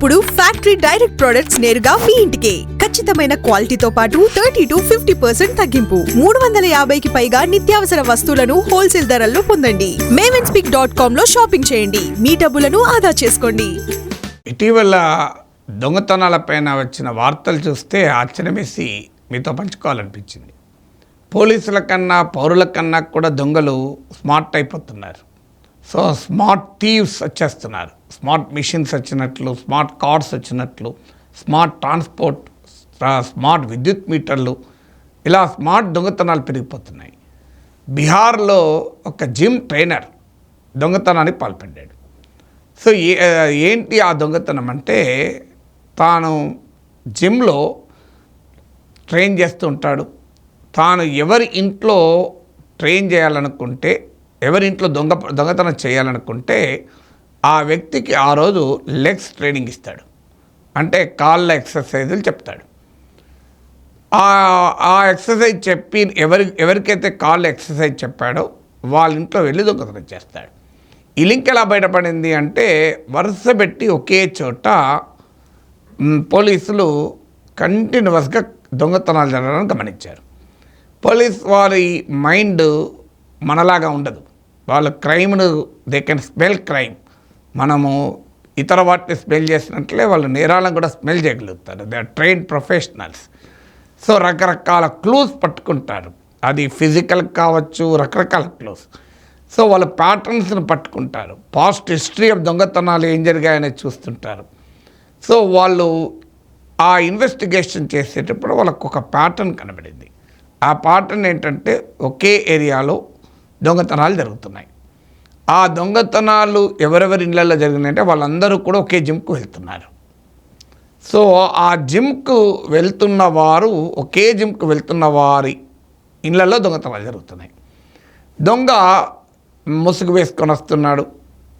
ఇప్పుడు factory direct products నేరుగా మీ ఇంటికే. ఖచ్చితమైన క్వాలిటీతో పాటు థర్టీ టు ఫిఫ్టీ పర్సెంట్ తగ్గింపు. మూడు వందల యాభైకి పైగా నిత్యావసర వస్తువులను హోల్సేల్ ధరల్లో పొందండి. మేవెన్స్పిక్ డాట్ కామ్లో షాపింగ్ చేయండి. మీ డబ్బులను ఆదా చేసుకోండి. ఇటీవల దొంగతనాలపైన వచ్చిన వార్తలు చూస్తే ఆశ్చర్యమేసి మీతో పంచుకోవాలనిపించింది. పోలీసుల కన్నా పౌరుల కన్నా కూడా దొంగలు స్మార్ట్ అయిపోతున్నారు. సో స్మార్ట్ థీవ్స్ వచ్చేస్తున్నారు. స్మార్ట్ మిషన్స్ వచ్చినట్లు స్మార్ట్ కార్డ్స్ వచ్చినట్లు స్మార్ట్ ట్రాన్స్పోర్ట్ స్మార్ట్ విద్యుత్ మీటర్లు ఇలా స్మార్ట్ దొంగతనాలు పెరిగిపోతున్నాయి. బీహార్లో ఒక జిమ్ ట్రైనర్ దొంగతనానికి పాల్పడ్డాడు. సో ఏ ఏంటి ఆ దొంగతనం అంటే తాను జిమ్లో ట్రైన్ చేస్తూ ఉంటాడు. తాను ఎవరి ఇంట్లో ట్రైన్ చేయాలనుకుంటే ఎవరి ఇంట్లో దొంగ దొంగతనం చేయాలనుకుంటే ఆ వ్యక్తికి ఆ రోజు లెగ్స్ ట్రైనింగ్ ఇస్తాడు. అంటే కాళ్ళ ఎక్సర్సైజులు చెప్తాడు. ఆ ఎక్సర్సైజ్ చెప్పి ఎవరి ఎవరికైతే కాళ్ళ ఎక్సర్సైజ్ చెప్పాడో వాళ్ళ ఇంట్లో వెళ్ళి దొంగతనం చేస్తాడు. ఈ లింక్ ఎలా బయటపడింది అంటే వరుస పెట్టి ఒకే చోట పోలీసులు కంటిన్యూస్గా దొంగతనాలు జరగడం గమనించారు. పోలీస్ వారి మైండ్ మనలాగా ఉండదు. వాళ్ళు క్రైమ్ను దే కెన్ స్మెల్ క్రైమ్. మనము ఇతర వాటిని స్మెల్ చేసినట్లే వాళ్ళు నేరాలను కూడా స్మెల్ చేయగలుగుతారు. They are train professionals. So రకరకాల క్లూస్ పట్టుకుంటారు. అది ఫిజికల్ కావచ్చు రకరకాల క్లూస్. సో వాళ్ళ ప్యాటర్న్స్ని పట్టుకుంటారు. పాస్ట్ హిస్టరీ ఆఫ్ దొంగతనాలు ఏం జరిగాయని చూస్తుంటారు. సో వాళ్ళు ఆ ఇన్వెస్టిగేషన్ చేసేటప్పుడు వాళ్ళకు ఒక ప్యాటర్న్ కనబడింది. ఆ ప్యాటర్న్ ఏంటంటే ఒకే ఏరియాలో దొంగతనాలు జరుగుతున్నాయి. ఆ దొంగతనాలు ఎవరెవరి ఇళ్ళల్లో జరిగినాయంటే వాళ్ళందరూ కూడా ఒకే జిమ్కు వెళ్తున్నారు. సో ఆ జిమ్కు వెళ్తున్న వారు ఒకే జిమ్కు వెళ్తున్న వారి ఇళ్ళల్లో దొంగతనాలు జరుగుతున్నాయి. దొంగ ముసుగు వేసుకొని వస్తున్నాడు.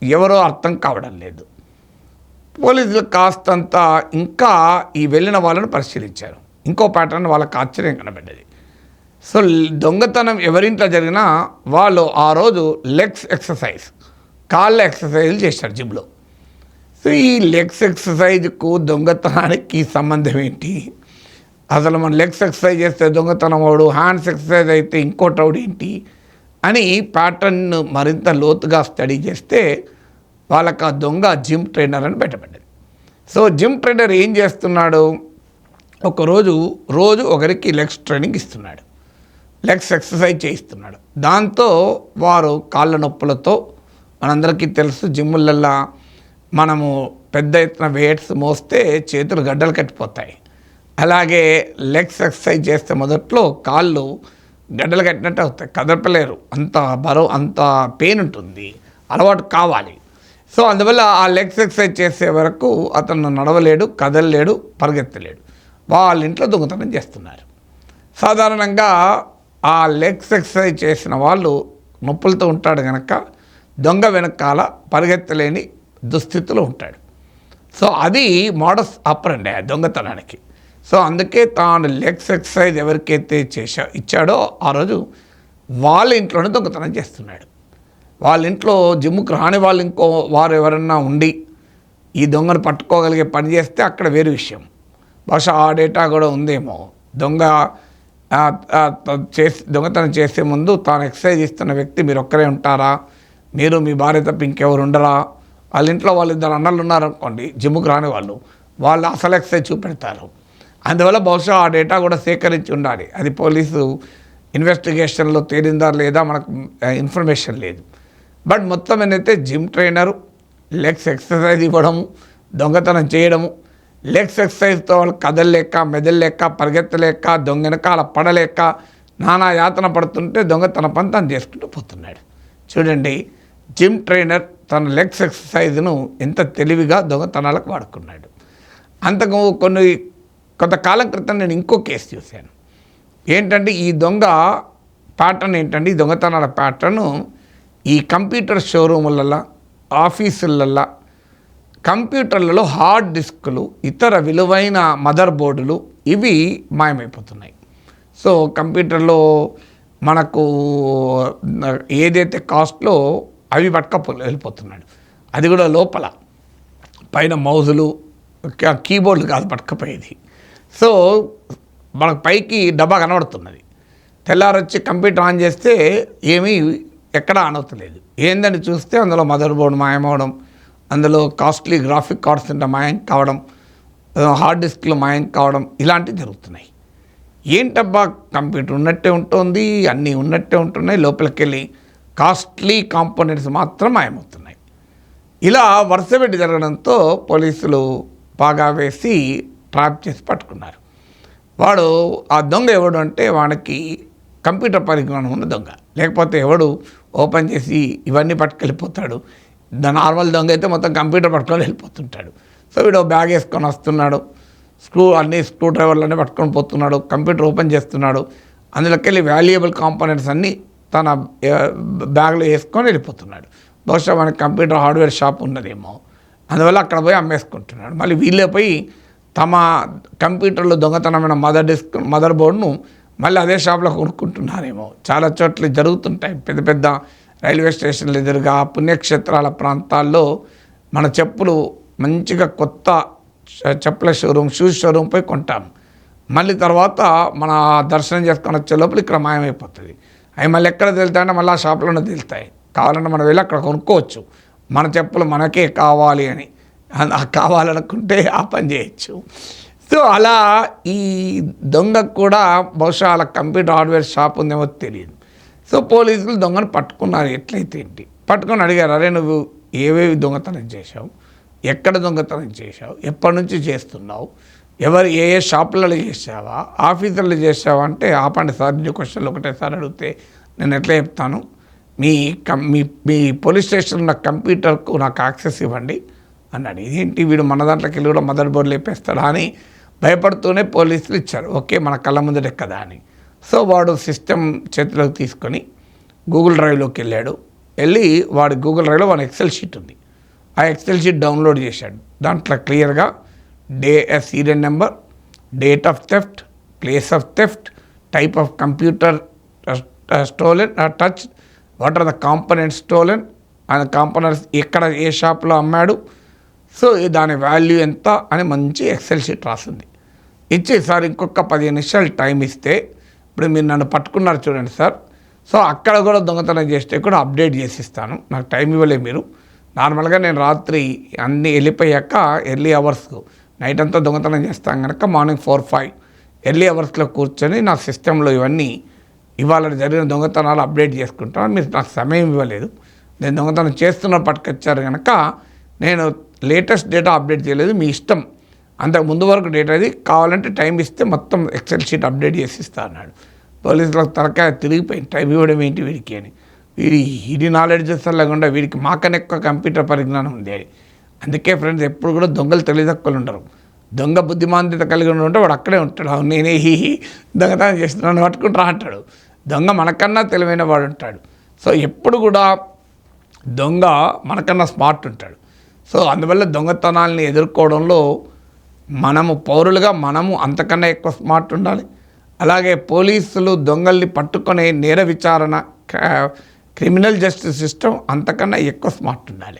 ఎవరో అర్థం కావడం లేదు. పోలీసులు కాస్తంత ఇంకా ఈ వెళ్ళిన వాళ్ళను పరిశీలించారు. ఇంకో ప్యాటర్న్ వాళ్ళకి ఆశ్చర్యం కనబడ్డది. సో దొంగతనం ఎవరింట్లో జరిగినా వాళ్ళు ఆ రోజు లెగ్స్ ఎక్సర్సైజ్ కాళ్ళ ఎక్సర్సైజ్ చేశారు జిమ్లో. సో ఈ లెగ్స్ ఎక్సర్సైజ్కు దొంగతనానికి సంబంధం ఏంటి? అసలు మనం లెగ్స్ ఎక్సర్సైజ్ చేస్తే దొంగతనం అవడు హ్యాండ్స్ ఎక్సర్సైజ్ అయితే ఇంకోటి అవడు ఏంటి? అని ప్యాటర్న్ మరింత లోతుగా స్టడీ చేస్తే వాళ్ళకి ఆ దొంగ జిమ్ ట్రైనర్ అని బయటపడ్డది సో జిమ్ ట్రైనర్ ఏం చేస్తున్నాడు? ఒకరోజు రోజు ఒకరికి లెగ్స్ ట్రైనింగ్ ఇస్తున్నాడు. లెగ్స్ ఎక్సర్సైజ్ చేయిస్తున్నాడు. దాంతో వారు కాళ్ళ నొప్పులతో మనందరికీ తెలుసు జిమ్ములల్లో మనము పెద్ద ఎత్తున వెయిట్స్ మోస్తే చేతులు గడ్డలు కట్టిపోతాయి. అలాగే లెగ్స్ ఎక్సర్సైజ్ చేస్తే మొదట్లో కాళ్ళు గడ్డలు కట్టినట్టు అవుతాయి. కదపలేరు అంత బరువు అంత పెయిన్ ఉంటుంది. అలవాటు కావాలి. సో అందువల్ల ఆ లెగ్స్ ఎక్సర్సైజ్ చేసే వరకు అతను నడవలేడు కదలలేడు పరిగెత్తలేడు. వాళ్ళ ఇంట్లో దొంగతనం చేస్తున్నారు. సాధారణంగా ఆ లెగ్స్ ఎక్సర్సైజ్ చేసిన వాళ్ళు నొప్పులతో ఉంటాడు కనుక దొంగ వెనకాల పరిగెత్తలేని దుస్థితిలో ఉంటాడు. సో అది మోడస్ ఆపరండి ఆ దొంగతనానికి. సో అందుకే తాను లెగ్స్ ఎక్సర్సైజ్ ఎవరికైతే చేశా ఇచ్చాడో ఆ రోజు వాళ్ళ ఇంట్లోనే దొంగతనం చేస్తున్నాడు. వాళ్ళ ఇంట్లో జిమ్ముకు రాని వాళ్ళు ఇంకో వారు ఎవరన్నా ఉండి ఈ దొంగను పట్టుకోగలిగే పని చేస్తే అక్కడ వేరే విషయం. బహుశా ఆ డేటా కూడా ఉందేమో. దొంగ చేసి దొంగతనం చేసే ముందు తాను ఎక్సర్సైజ్ ఇస్తున్న వ్యక్తి మీరు ఒక్కరే ఉంటారా? మీరు మీ భార్య తప్ప ఇంకెవరు ఉండరా? వాళ్ళ ఇంట్లో వాళ్ళు ఇద్దరు అన్నలు ఉన్నారనుకోండి జిమ్ముకు రాని వాళ్ళు వాళ్ళు అసలు ఎక్సర్సైజ్ చూపెడతారు. అందువల్ల బహుశా ఆ డేటా కూడా సేకరించి ఉండాలి. అది పోలీసు ఇన్వెస్టిగేషన్లో తేలిందా లేదా మనకు ఇన్ఫర్మేషన్ లేదు. బట్ మొత్తం ఏంటంటే జిమ్ ట్రైనరు లెగ్స్ ఎక్సర్సైజ్ ఇవ్వడము దొంగతనం చేయడము లెగ్స్ ఎక్సర్సైజ్తో వాళ్ళు కదలలేక మెదలలేక పరిగెత్తలేక దొంగ వెనకాల పడలేక నానా యాతన పడుతుంటే దొంగతన పని తను చేసుకుంటూ పోతున్నాడు. చూడండి జిమ్ ట్రైనర్ తన లెగ్స్ ఎక్సర్సైజ్ను ఎంత తెలివిగా దొంగతనాలకు వాడుకున్నాడు. అంతకు కొన్ని కొంతకాలం క్రితం నేను ఇంకో కేసు చూశాను. ఏంటంటే ఈ దొంగ ప్యాటర్న్ ఏంటంటే ఈ దొంగతనాల ప్యాటర్ను ఈ కంప్యూటర్ షోరూములలో ఆఫీసులలో కంప్యూటర్లలో హార్డ్ డిస్కులు ఇతర విలువైన మదర్ బోర్డులు ఇవి మాయమైపోతున్నాయి. సో కంప్యూటర్లో మనకు ఏదైతే కాస్ట్లో అవి పట్టుక వెళ్ళిపోతున్నాడు. అది కూడా లోపల. పైన మౌజులు కీబోర్డులు కాదు పట్టుకపోయేది. సో మనకు పైకి డబ్బా కనబడుతున్నది. తెల్లారొచ్చి కంప్యూటర్ ఆన్ చేస్తే ఏమీ ఎక్కడా ఆన్ అవుతలేదు ఏందని చూస్తే అందులో మదర్ బోర్డు మాయమవడం. అందులో కాస్ట్లీ గ్రాఫిక్ కార్డ్స్ ఉంటే మాయం కావడం హార్డ్ డిస్క్లు మాయం కావడం ఇలాంటివి జరుగుతున్నాయి. ఏంటబ్బా కంప్యూటర్ ఉన్నట్టే ఉంటుంది అన్నీ ఉన్నట్టే ఉంటున్నాయి లోపలికి వెళ్ళి కాస్ట్లీ కాంపోనెంట్స్ మాత్రం మాయమవుతున్నాయి. ఇలా వరుస పెట్టి జరగడంతో పోలీసులు బాగా వేసి ట్రాప్ చేసి పట్టుకున్నారు. వాడు ఆ దొంగ ఎవడు అంటే వాడికి కంప్యూటర్ పరిజ్ఞానం ఉన్న దొంగ. లేకపోతే ఎవడు ఓపెన్ చేసి ఇవన్నీ పట్టుకెళ్ళిపోతాడు నార్మల్ దొంగ అయితే మొత్తం కంప్యూటర్ పట్టుకొని వెళ్ళిపోతుంటాడు. సో వీడు బ్యాగ్ వేసుకొని వస్తున్నాడు. స్క్రూ అన్ని స్క్రూ డ్రైవర్లన్నీ పట్టుకొని పోతున్నాడు. కంప్యూటర్ ఓపెన్ చేస్తున్నాడు. అందులోకి వెళ్ళి వాల్యుయబుల్ కాంపోనెంట్స్ అన్నీ తన బ్యాగ్లో వేసుకొని వెళ్ళిపోతున్నాడు. బహుశా మనకి కంప్యూటర్ హార్డ్వేర్ షాప్ ఉన్నదేమో. అందువల్ల అక్కడ పోయి అమ్మేసుకుంటున్నాడు. మళ్ళీ వీళ్ళే పోయి తమ కంప్యూటర్లో దొంగతనమైన మదర్ డిస్క్ మదర్ బోర్డును మళ్ళీ అదే షాప్లో కొనుక్కుంటున్నారేమో. చాలా చోట్ల జరుగుతుంటాయి పెద్ద పెద్ద రైల్వే స్టేషన్లు ఎదురుగా పుణ్యక్షేత్రాల ప్రాంతాల్లో మన చెప్పులు మంచిగా కొత్త చెప్పుల షోరూమ్ షూస్ షోరూమ్ పోయి కొంటాం. మళ్ళీ తర్వాత మన దర్శనం చేసుకొని వచ్చే లోపల ఇక్కడ మాయమైపోతుంది. అవి మళ్ళీ ఎక్కడ తెలుతాయంటే మళ్ళీ ఆ షాప్లోనే తెలుతాయి. కావాలంటే మనం వెళ్ళి అక్కడ కొనుక్కోవచ్చు. మన చెప్పులు మనకే కావాలి అని. కావాలనుకుంటే ఆ పని చేయొచ్చు. సో అలా ఈ దొంగకు కూడా బహుశా అలా కంప్యూటర్ హార్డ్వేర్ షాప్ ఉందేమో తెలియదు. సో పోలీసులు దొంగను పట్టుకున్నారు. ఎట్లయితే ఏంటి? పట్టుకొని అడిగారు అరే నువ్వు ఏవేవి దొంగతనం చేశావు? ఎక్కడ దొంగతనం చేశావు? ఎప్పటి నుంచి చేస్తున్నావు? ఎవరు ఏ ఏ షాపులలో చేసావా ఆఫీసులలో చేసావా అంటే ఆపండి సార్ నీ క్వశ్చన్లు ఒకటేసారి అడిగితే నేను ఎట్లా చెప్తాను? మీ కం మీ మీ పోలీస్ స్టేషన్ ఉన్న కంప్యూటర్కు నాకు యాక్సెస్ ఇవ్వండి అన్నాడు ఇదేంటి వీడు మన దాంట్లోకి వెళ్ళి కూడా మదర్ బోర్డు లేపేస్తాడా? అని భయపడుతూనే పోలీసులు ఇచ్చారు. ఓకే మన కళ్ళ ముందరే కదా అని. సో వాడు సిస్టమ్ చేతిలోకి తీసుకొని గూగుల్ డ్రైవ్లోకి వెళ్ళాడు. వెళ్ళి వాడి గూగుల్ డ్రైవ్లో వాడి ఎక్సెల్ షీట్ ఉంది. ఆ ఎక్సెల్ షీట్ డౌన్లోడ్ చేశాడు. దాంట్లో క్లియర్గా the serial number date of theft place of theft type of computer stolen touch what are the components stolen and components ఎక్కడ ఏ షాప్లో అమ్మాడు. సో దాని వాల్యూ ఎంత అని మంచి ఎక్సెల్ షీట్ రాసింది. ఇచ్చి సార్ ఇంకొక పదిహేను నిమిషాలు టైం ఇస్తే ఇప్పుడు మీరు నన్ను పట్టుకున్నారు చూడండి సార్. సో అక్కడ కూడా దొంగతనం చేస్తే కూడా అప్డేట్ చేసి ఇస్తాను నాకు టైం ఇవ్వలేదు మీరు. నార్మల్గా నేను రాత్రి అన్నీ వెళ్ళిపోయాక ఎర్లీ అవర్స్కు నైట్ అంతా దొంగతనం చేస్తాను కనుక మార్నింగ్ ఫోర్ ఫైవ్ ఎర్లీ అవర్స్లో కూర్చొని నా సిస్టంలో ఇవన్నీ ఇవాళ జరిగిన దొంగతనాలు అప్డేట్ చేసుకుంటాను. మీరు నాకు సమయం ఇవ్వలేదు. నేను దొంగతనం చేస్తున్న పట్టుకొచ్చారు కనుక నేను లేటెస్ట్ డేటా అప్డేట్ చేయలేదు. మీ ఇష్టం అంతకు ముందు వరకు డేటా అది కావాలంటే టైం ఇస్తే మొత్తం ఎక్సెల్ షీట్ అప్డేట్ చేసి ఇస్తా అన్నాడు. పోలీసులకు తలకాయ తిరిగిపోయింది. టైం ఇవ్వడం ఏంటి వీడికి అని. వీడి ఇది నాలెడ్జ్ లేకుండా వీడికి మాకనే ఎక్కువ కంప్యూటర్ పరిజ్ఞానం ఉంది అందుకే ఫ్రెండ్స్ ఎప్పుడు కూడా దొంగలు తెలియదక్కులు ఉండరు. దొంగ బుద్ధిమాంద్యత కలిగి ఉండి ఉంటే వాడు అక్కడే ఉంటాడు. అవును నేనే హీ హీ దొంగతనం చేస్తున్నాను పట్టుకుంటా అంటాడు. దొంగ మనకన్నా తెలివైన వాడు ఉంటాడు. సో ఎప్పుడు కూడా దొంగ మనకన్నా స్మార్ట్ ఉంటాడు. సో అందువల్ల దొంగతనాల్ని ఎదుర్కోవడంలో మనము పౌరులుగా మనము అంతకన్నా ఎక్కువ స్మార్ట్ ఉండాలి. అలాగే పోలీసులు దొంగల్ని పట్టుకునే నేర విచారణ క్రిమినల్ జస్టిస్ సిస్టమ్ అంతకన్నా ఎక్కువ స్మార్ట్ ఉండాలి.